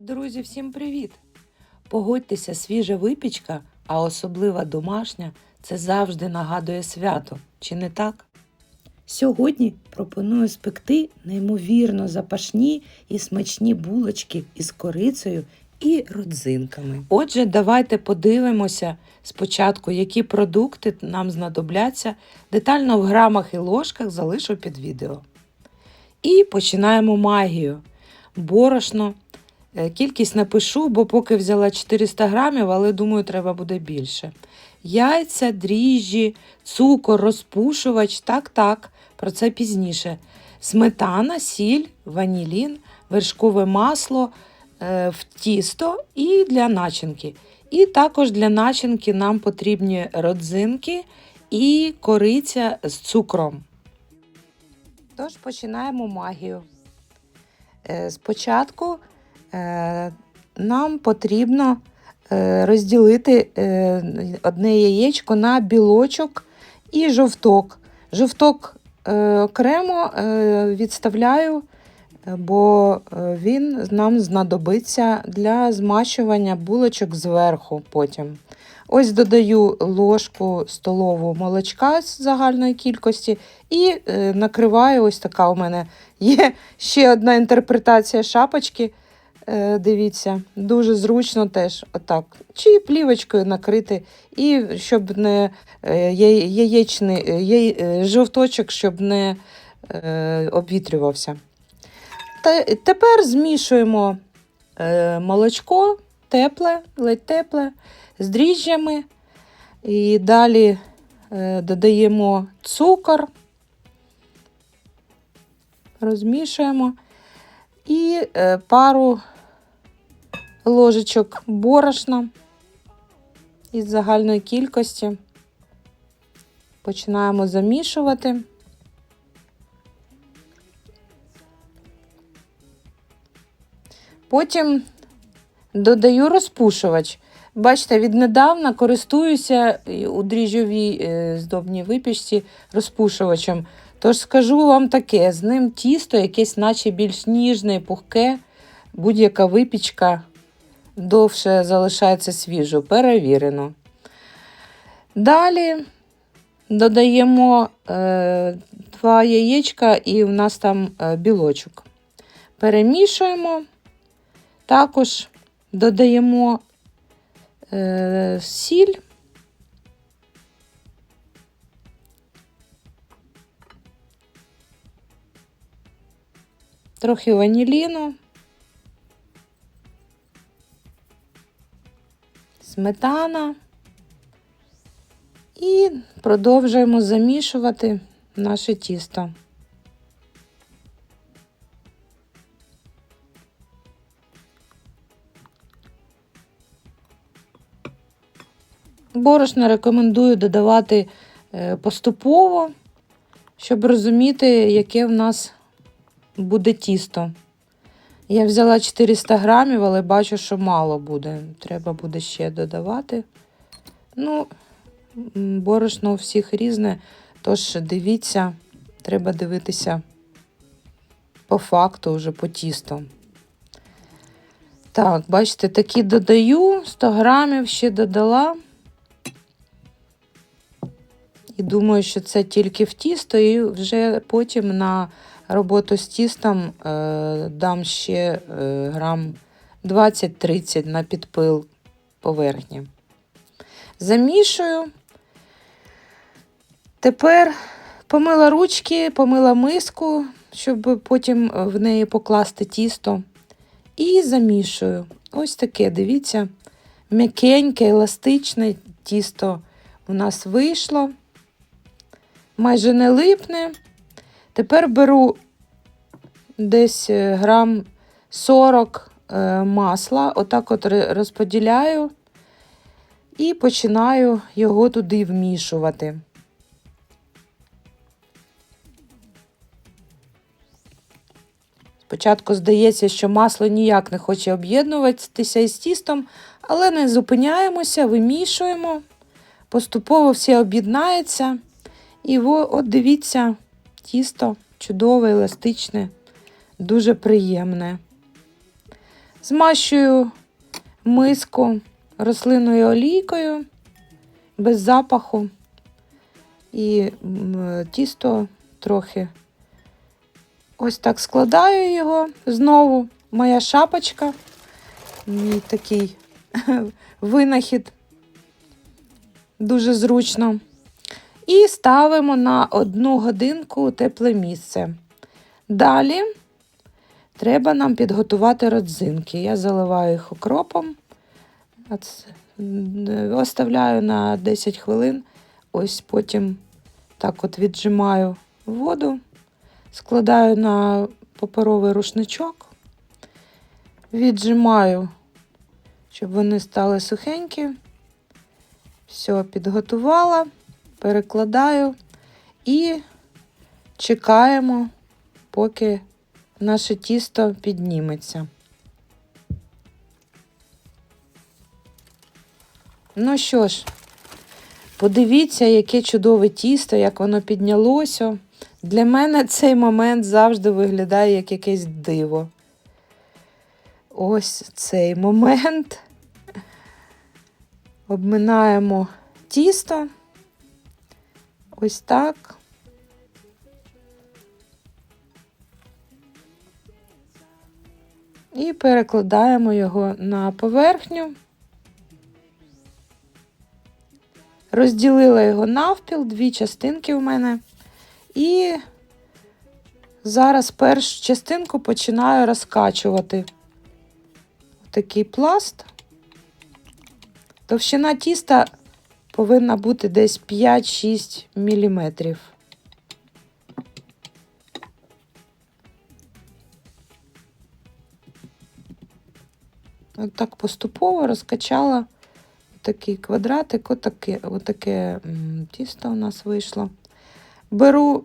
Друзі, всім привіт! Погодьтеся, свіжа випічка, а особлива домашня це завжди нагадує свято, чи не так? Сьогодні пропоную спекти неймовірно запашні і смачні булочки із корицею і родзинками. Отже, давайте подивимося спочатку, які продукти нам знадобляться. Детально в грамах і ложках залишу під відео. І починаємо магію. Борошно. Е, Кількість напишу, бо поки взяла 400 грамів, але думаю, треба буде більше. Яйця, дріжджі, цукор, розпушувач, так-так, про це пізніше. Сметана, сіль, ванілін, вершкове масло е, в тісто і для начинки. І також для начинки нам потрібні родзинки і кориця з цукром. Тож починаємо магію. Е, Спочатку нам потрібно е, розділити е, одне яєчко на білочок і жовток. Жовток е, окремо е, відставляю, е, бо е, він нам знадобиться для змащування булочок зверху потім. Ось додаю ложку столову молочка з загальної кількості і е, накриваю ось така у мене є ще одна інтерпретація шапочки. Е, дивіться, дуже зручно теж отак. Чи плівочкою накрити, і щоб не е, яєчний е, е, жовточок, щоб не е, обвітрювався. Та, тепер змішуємо е, молочко тепле, ледь тепле, з дріжджами. І далі е, додаємо цукор, розмішуємо і е, пару ложечок борошна із загальної кількості. Починаємо замішувати. Потім додаю розпушувач. Бачите, віднедавна користуюся у дріжджовій е, здобній випічці розпушувачем. Тож скажу вам таке: з ним тісто якесь, наче більш ніжне пухке, будь-яка випічка довше залишається свіжо, перевірено. Далі додаємо е, два яєчка і в нас там е, білочок. Перемішуємо, також додаємо е, сіль. Трохи ваніліну, сметана і продовжуємо замішувати наше тісто. Борошно рекомендую додавати е, поступово, щоб розуміти, яке в нас буде тісто. Я взяла 400 грамів, але бачу, що мало буде. Треба буде ще додавати. Ну, борошно у всіх різне, тож дивіться, треба дивитися по факту, вже по тісту. Так, бачите, такі додаю, 100 грамів ще додала. І думаю, що це тільки в тісто, і вже потім на роботу з тістом е, дам ще е, грам 20-30 на підпил поверхні. Замішую. Тепер помила ручки, помила миску, щоб потім в неї покласти тісто. І замішую. Ось таке, дивіться, м'якеньке, еластичне тісто у нас вийшло. Майже не липне. Тепер беру десь е, грам 40 е, масла, отак от розподіляю і починаю його туди вмішувати. Спочатку здається, що масло ніяк не хоче об'єднуватися із тістом, але не зупиняємося, вимішуємо, поступово все об'єднається. І от дивіться, тісто чудове, еластичне, дуже приємне. Змащую миску рослинною олійкою без запаху. І тісто трохи ось так складаю його. Знову моя шапочка, мій такий винахід. Дуже зручно. І ставимо на одну годинку тепле місце. Далі треба нам підготувати родзинки. Я заливаю їх окропом, м, оставляю на 10 хвилин. Ось потім так от віджимаю воду, складаю на паперовий рушничок, віджимаю, щоб вони стали сухенькі. Все, підготувала, перекладаю і чекаємо, поки наше тісто підніметься. Ну що ж, подивіться, яке чудове тісто, як воно піднялося. Для мене цей момент завжди виглядає як якесь диво. Ось цей момент. Обминаємо тісто. Ось так. І перекладаємо його на поверхню. Розділила його навпіл, дві частинки в мене. І зараз першу частинку починаю розкачувати. Такий пласт. Товщина тіста повинна бути десь 5-6 мм. От так поступово розкачала такий квадратик, отаке, отаке тісто у нас вийшло. Беру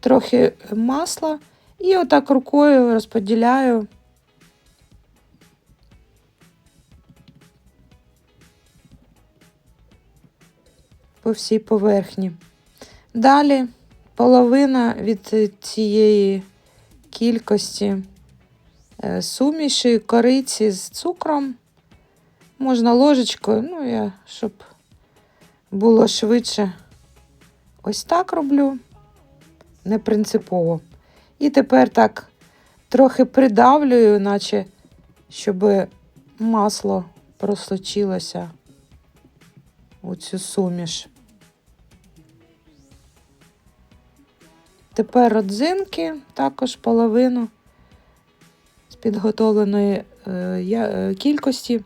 трохи масла і отак рукою розподіляю. По всій поверхні. Далі половина від цієї кількості е, суміші кориці з цукром. Можна ложечкою, ну я, щоб було швидше. Ось так роблю, не принципово. І тепер так трохи придавлюю, наче щоб масло просочилося у цю суміш. Тепер родзинки, також половину з підготовленої е, е, кількості.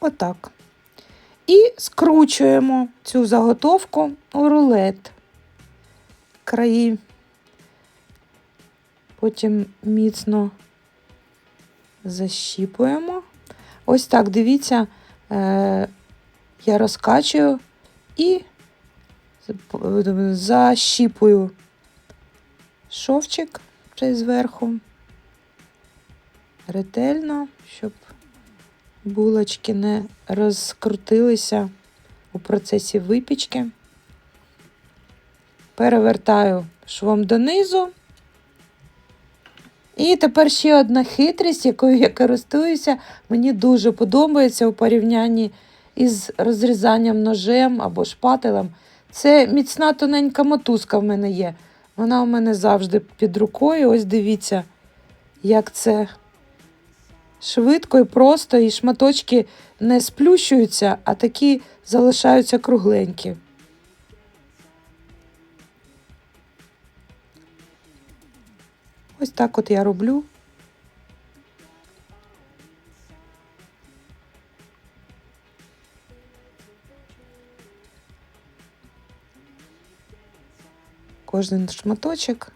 Отак. І скручуємо цю заготовку у рулет. Краї потім міцно защіпуємо. Ось так, дивіться, е, я розкачую і защіпую шовчик цей зверху. Ретельно, щоб булочки не розкрутилися у процесі випічки. Перевертаю швом донизу. І тепер ще одна хитрість, якою я користуюся, мені дуже подобається у порівнянні із розрізанням ножем або шпателем. Це міцна тоненька мотузка в мене є. Вона у мене завжди під рукою. Ось дивіться, як це швидко і просто, і шматочки не сплющуються, а такі залишаються кругленькі. Ось так от я роблю. Кожен шматочок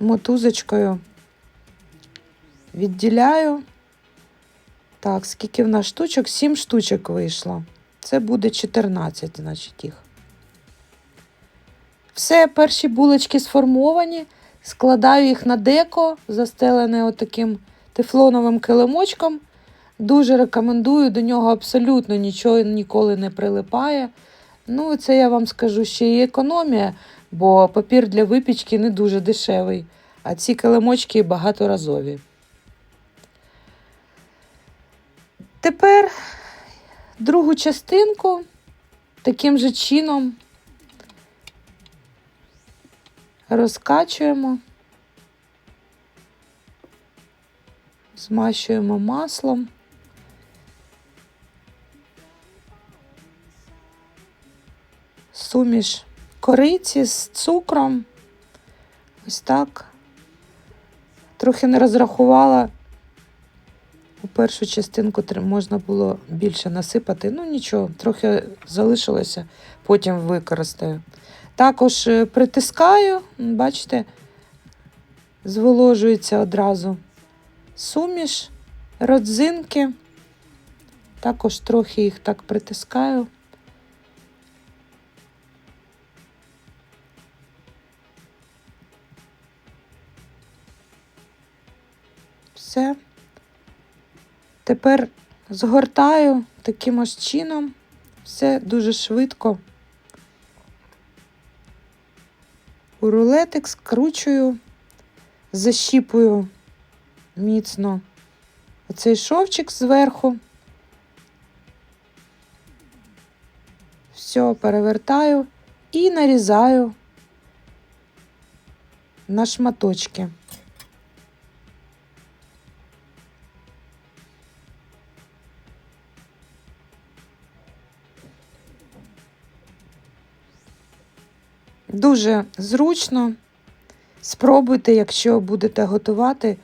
мотузочкою відділяю. Так, скільки в нас штучок? Сім штучок вийшло. Це буде 14, значить, їх. Все, перші булочки сформовані. Складаю їх на деко, застелене отаким тефлоновим килимочком. Дуже рекомендую, до нього абсолютно нічого ніколи не прилипає. Ну, це я вам скажу ще і економія, бо папір для випічки не дуже дешевий, а ці килимочки багаторазові. Тепер другу частинку таким же чином розкачуємо, змащуємо маслом. Суміш кориці з цукром. Ось так. Трохи не розрахувала. У першу частинку можна було більше насипати. Ну нічого, трохи залишилося, потім використаю. Також е, притискаю, бачите, зволожується одразу суміш, родзинки. Також трохи їх так притискаю. Все. Тепер згортаю таким ось чином. Все дуже швидко. Рулетик скручую, защіпую міцно оцей шовчик зверху. Все перевертаю і нарізаю на шматочки. Дуже зручно. Спробуйте, якщо будете готувати.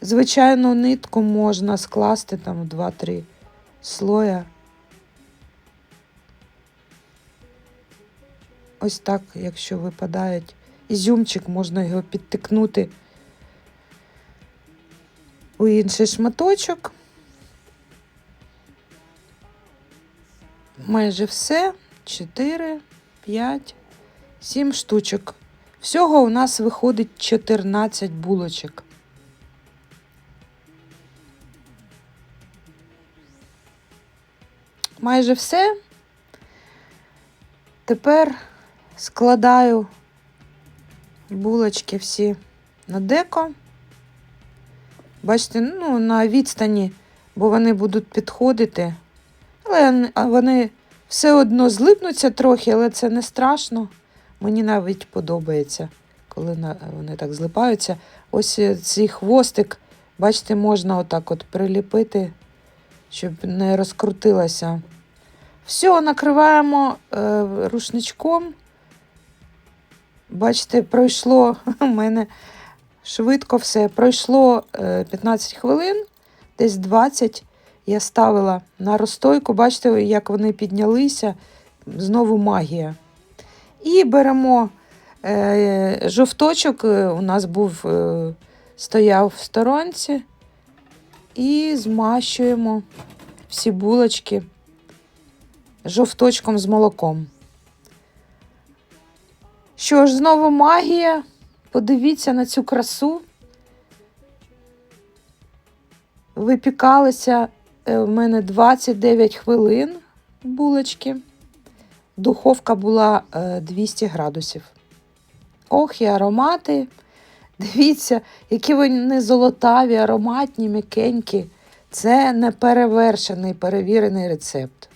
Звичайно, нитку можна скласти там 2-3 слоя. Ось так, якщо випадають ізюмчик, можна його підтикнути у інший шматочок. Майже все. 4, 5, 7 штучок. Всього у нас виходить 14 булочок. Майже все. Тепер складаю булочки всі на деко. Бачите, ну, на відстані, бо вони будуть підходити. Але вони все одно злипнуться трохи, але це не страшно. Мені навіть подобається, коли вони так злипаються. Ось е, цей хвостик, бачите, можна отак от приліпити, щоб не розкрутилося. Все, накриваємо е, рушничком. Бачите, пройшло у мене швидко все. Пройшло е, 15 хвилин, десь 20 я ставила на розстойку. Бачите, як вони піднялися. Знову магія. І беремо е, жовточок, е, у нас був, е, стояв в сторонці, і змащуємо всі булочки жовточком з молоком. Що ж, знову магія. Подивіться на цю красу. Випікалися е, в мене 29 хвилин булочки. Духовка була е, 200 градусів. Ох, і аромати. Дивіться, які вони золотаві, ароматні, м'якенькі. Це неперевершений, перевірений рецепт.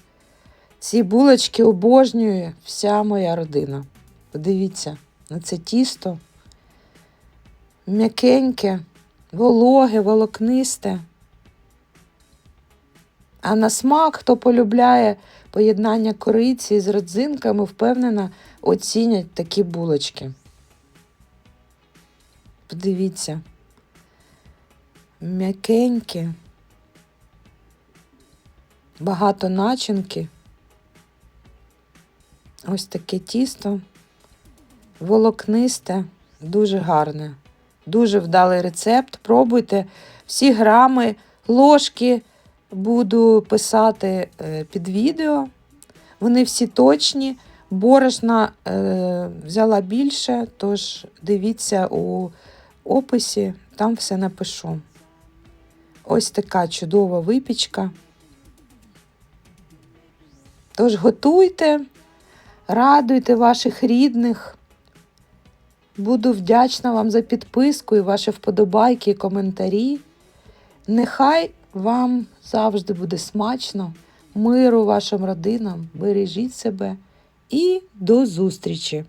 Ці булочки обожнює вся моя родина. Подивіться на це тісто. М'якеньке, вологе, волокнисте. А на смак, хто полюбляє поєднання кориці з родзинками, впевнена, оцінять такі булочки. Подивіться. М'якенькі, багато начинки. Ось таке тісто, волокнисте, дуже гарне, дуже вдалий рецепт. Пробуйте всі грами, ложки буду писати е, під відео. Вони всі точні. Борошна е, взяла більше, тож дивіться у описі, там все напишу. Ось така чудова випічка. Тож готуйте, Радуйте ваших рідних. Буду вдячна вам за підписку і ваші вподобайки і коментарі. Нехай вам завжди буде смачно, миру вашим родинам, бережіть себе. І до зустрічі!